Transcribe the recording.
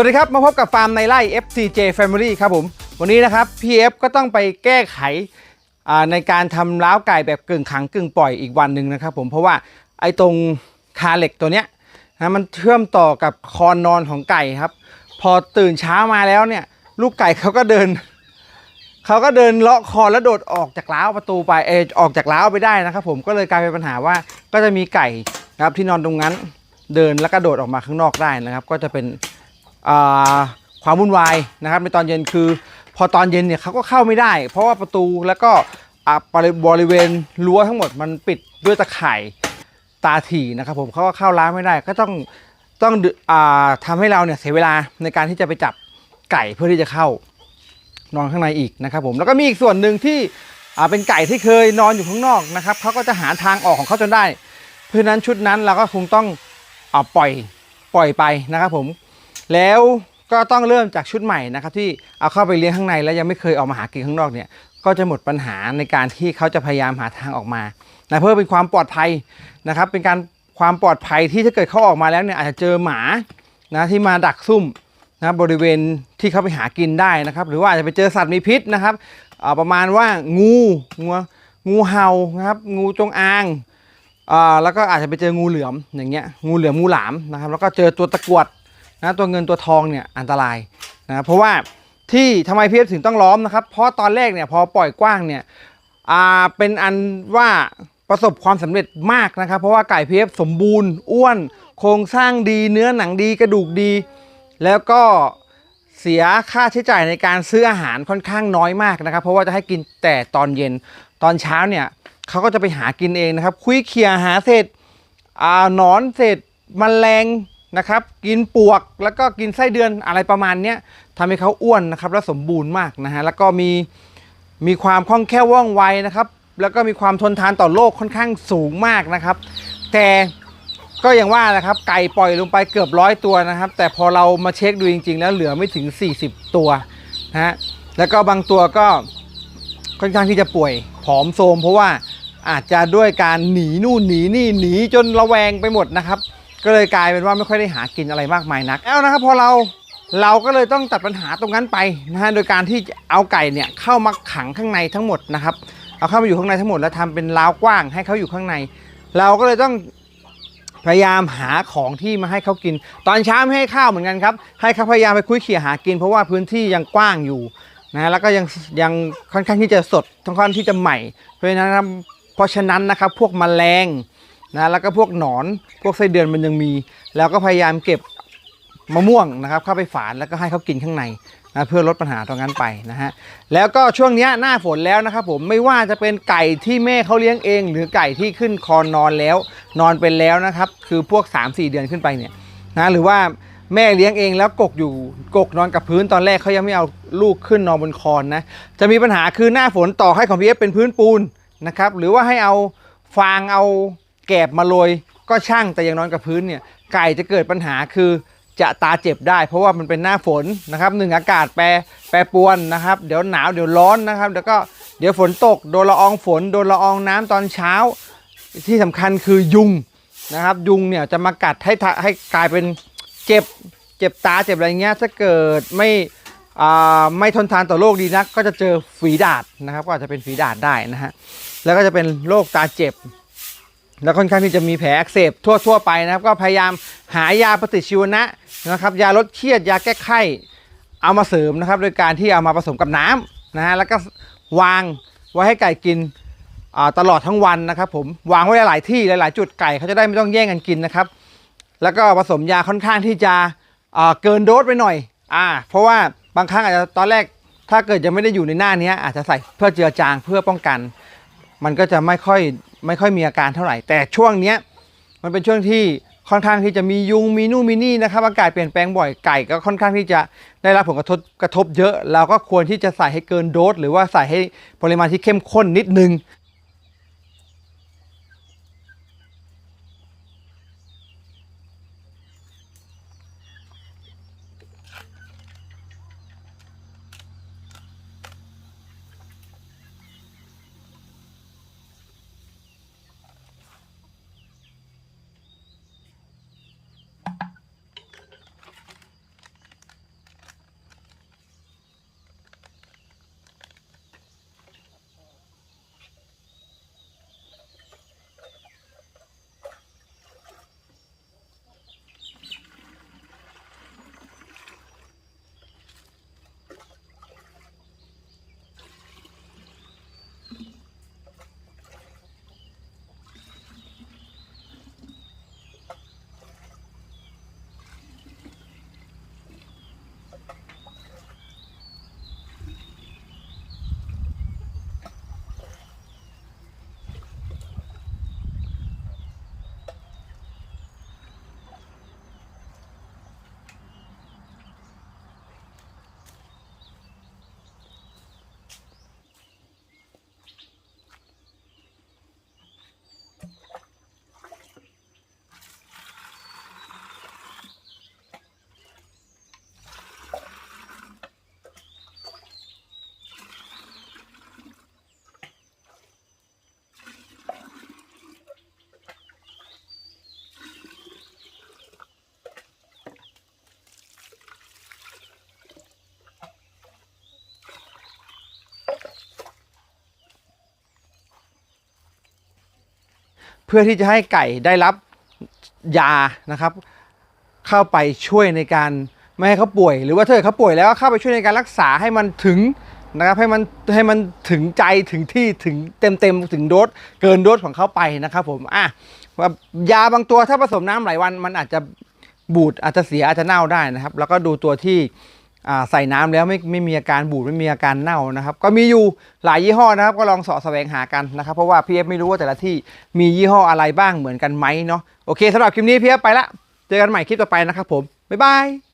วัสดีครับ มาพบกับฟาร์มในไร่ FCJ Family ครับผม วันนี้นะครับ PF ก็ต้องไปแก้ไขในการทำล้าวไก่แบบกึ่งขังกึ่งปล่อยอีกวันหนึ่งนะครับผมเพราะว่าไอ้ตรงคาเหล็กตัวเนี้ยนะมันเชื่อมต่อกับคอนนอนของไก่ครับ พอตื่นเช้ามาแล้วเนี่ย ลูกไก่เขาก็เดินเขาก็เดินเลาะคอแล้วโดดออกจากล้าวประตูไปเออออกจากล้าวไปได้นะครับ ผมก็เลยกลายเป็นปัญหาว่าก็จะมีไก่นะครับที่นอนตรงนั้นเดินแล้วก็โดดออกมาข้างนอกได้นะครับ ก็จะเป็น ความวุ่นวายนะครับ ในตอนเย็นคือ พอตอนเย็นเนี่ยเขาก็เข้าไม่ได้ เพราะว่าประตูแล้วก็บริบรเวณรั้วทั้งหมดมันปิดด้วยตะข่ายตาถี่นะครับ ผมเขาก็เข้าร้านไม่ได้ ก็ต้องต้องดึอ่าทำให้เราเนี่ยเสียเวลาในการที่จะไปจับไก่เพื่อที่จะเข้านอนข้างในอีกนะครับ ผมแล้วก็มีอีกส่วนหนึ่งที่เป็นไก่ที่เคยนอนอยู่ข้างนอกนะครับเขาก็จะหาทางออกของเขาจนได้ เพราะฉะนั้นชุดนั้นเราก็คงต้องอปล่อยปล่อยไปนะครับ ผม แล้วก็ต้องเริ่มจากชุดใหม่นะครับที่เอาเข้าไปเลี้ยงข้างในแล้วยังไม่เคยออกมาหากินข้างนอกเนี่ยก็จะหมดปัญหาในการที่เขาจะพยายามหาทางออกมานะเพื่อเป็นความปลอดภัยนะครับ เป็นการความปลอดภัยที่ถ้าเกิดเขาออกมาแล้วเนี่ยอาจจะเจอหมานะที่มาดักซุ่มนะครับบริเวณที่เขาไปหากินได้นะครับ หรือว่าอาจจะไปเจอสัตว์มีพิษนะครับประมาณว่างูงูงูเห่านะครับงูจงอางอ่าแล้วก็อาจจะไปเจองูเหลือมอย่างเงี้ยงูเหลือมงูหลามนะครับแล้วก็เจอตัวตะกวด นะตัวเงินตัวทองเนี่ยอันตรายนะเพราะว่าที่ทำไมพีเอฟถึงต้องล้อมนะครับ เพราะตอนแรกเนี่ยพอปล่อยกว้างเนี่ยอ่าเป็นอันว่าประสบความสำเร็จมากนะครับ เพราะว่าไก่พีเอฟสมบูรณ์อ้วน โครงสร้างดีเนื้อหนังดีกระดูกดี แล้วก็เสียค่าใช้จ่ายในการซื้ออาหารค่อนข้างน้อยมากนะครับ เพราะว่าจะให้กินแต่ตอนเย็นตอนเช้าเนี่ยเขาก็จะไปหากินเองนะครับ คุยเคียหาเศษอ่าหนอนเศษมแมลง นะครับ กินปวกแล้วก็กินไส้เดือนอะไรประมาณเนี้ยทำให้เขาอ้วนนะครับ และสมบูรณ์มากนะฮะแล้วก็มีมีความคล่องแคล่วว่องไวนะครับ แล้วก็มีความทนทานต่อโรคค่อนข้างสูงมากนะครับ แต่ก็อย่างว่านะครับ ไก่ปล่อยลงไปเกือบร้อยตัวนะครับ แต่พอเรามาเช็คดูจริง ๆ แล้วเหลือไม่ถึง 40 ตัวนะฮะแล้วก็บางตัวก็ค่อนข้างที่จะป่วยผอมโทรมเพราะว่าอาจจะด้วยการหนีนู่นหนีนี่หนีจนระแวงไปหมดนะครับ ก็เลยกลายเป็นว่าไม่ค่อยได้หากินอะไรมากมายนักแล้วนะครับพอเราเราก็เลยต้องตัดปัญหาตรงนั้นไปนะฮะโดยการที่เอาไก่เนี่ยเข้ามาขังข้างในทั้งหมดนะครับเอาเข้ามาอยู่ข้างในทั้งหมดแล้วทำเป็นราวกว้างให้เขาอยู่ข้างใน เราก็เลยต้องพยายามหาของที่มาให้เขากิน ตอนเช้าไม่ให้ข้าวเหมือนกันครับให้เขาพยายามไปคุยเขี่ยหากิน เพราะว่าพื้นที่ยังกว้างอยู่นะแล้วก็ยังยังค่อนข้างที่จะสดค่อนข้างที่จะใหม่เพราะฉะนั้นเพราะฉะนั้นนะครับพวกแมลง นะแล้วก็พวกหนอนพวกไส้เดือนมันยังมี แล้วก็พยายามเก็บมะม่วงนะครับ เข้าไปฝานแล้วก็ให้เขากินข้างในนะเพื่อลดปัญหาตรงนั้นไปนะฮะแล้วก็ช่วงนี้หน้าฝนแล้วนะครับผมไม่ว่าจะเป็นไก่ที่แม่เขาเลี้ยงเอง หรือไก่ที่ขึ้นคอนนอนแล้ว นอนเป็นแล้วนะครับ คือพวก 3-4 เดือนขึ้นไปเนี่ยนะหรือว่าแม่เลี้ยงเองแล้วกกอยู่กกนอนกับพื้นตอนแรกเขายังไม่เอาลูกขึ้นนอนบนคอนนะจะมีปัญหาคือหน้าฝนต่อให้ของพีเอฟเป็นพื้นปูนนะครับหรือว่าให้เอาฟางเอา แกบมาโรยก็ช่างแต่ยังนอนกับพื้นเนี่ยไก่จะเกิดปัญหาคือจะตาเจ็บได้ เพราะว่ามันเป็นหน้าฝนนะครับหนึ่งอากาศแปรแปรปรวนนะครับ เดี๋ยวหนาวเดี๋ยวร้อนนะครับ แล้วก็เดี๋ยวฝนตกโดนละอองฝนโดนละอองน้ำตอนเช้า ที่สำคัญคือยุงนะครับ ยุงเนี่ยจะมากัดให้ทะให้กลายเป็นเจ็บเจ็บตาเจ็บอะไรเงี้ยถ้าเกิดไม่ไม่ทนทานต่อโรคดีนัก ก็จะเจอฝีดาดนะครับ ก็อาจจะเป็นฝีดาดได้นะฮะแล้วก็จะเป็นโรคตาเจ็บ แล้วค่อนข้างที่จะมีแผลอักเสบทั่วทั่ว ๆ ไปนะครับ ก็พยายามหายาปฏิชีวนะนะครับ ยาลดเครียดยาแก้ไข้เอามาเสริมนะครับ โดยการที่เอามาผสมกับน้ำนะฮะแล้วก็วางไว้ให้ไก่กินตลอดทั้งวันนะครับผมวางไว้หลายที่หลาย ๆ จุดไก่เขาจะได้ไม่ต้องแย่งกันกินนะครับ แล้วก็ผสมยาค่อนข้างที่จะเกินโดสไปหน่อยอ่าเพราะว่าบางครั้งอาจจะตอนแรกถ้าเกิดยังไม่ได้อยู่ในหน้านี้อาจจะใส่เพื่อเจือจางเพื่อป้องกัน มันก็จะไม่ค่อย ไม่ค่อยมีอาการเท่าไหร่ แต่ช่วงเนี้ยมันเป็นช่วงที่ค่อนข้างที่จะมียุงมีนู่นมีนี่นะครับอากาศเปลี่ยนแปลงบ่อยไก่ก็ค่อนข้างที่จะได้รับผลกระทบกระทบเยอะ เราก็ควรที่จะใส่ให้เกินโดสหรือว่าใส่ให้ปริมาณที่เข้มข้นนิดนึง เพื่อที่จะให้ไก่ได้รับยานะครับ เข้าไปช่วยในการไม่ให้เขาป่วย หรือว่าถ้าเกิดเขาป่วยแล้วเข้าไปช่วยในการรักษาให้มันถึงนะครับให้มันให้มันถึงใจถึงที่ถึงเต็มเต็มถึงโดสเกินโดสของเขาไปนะครับผมอะว่ายาบางตัวถ้าผสมน้ำหลายวันมันอาจจะบูดอาจจะเสียอาจจะเน่าได้นะครับ แล้วก็ดูตัวที่ ใส่น้ำแล้วไม่ไม่มีอาการบูดไม่มีอาการเน่านะครับ ก็มีอยู่หลายยี่ห้อนะครับ ก็ลองสาะแสวงหากันนะครับ เพราะว่าพี่เอฟไม่รู้ว่าแต่ละที่มียี่ห้ออะไรบ้างเหมือนกันไหมเนาะโอเคสำหรับคลิปนี้พี่เอฟไปละเจอกันใหม่คลิปต่อไปนะครับผมบ๊ายบาย